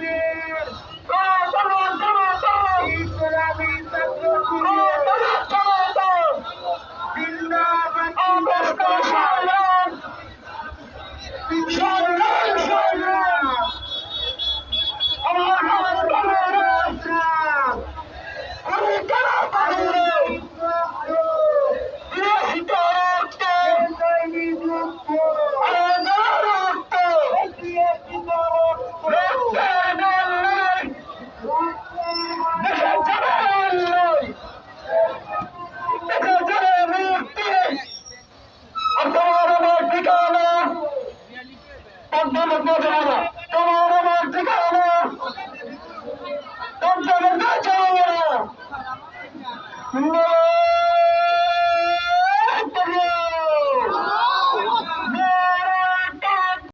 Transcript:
be একদম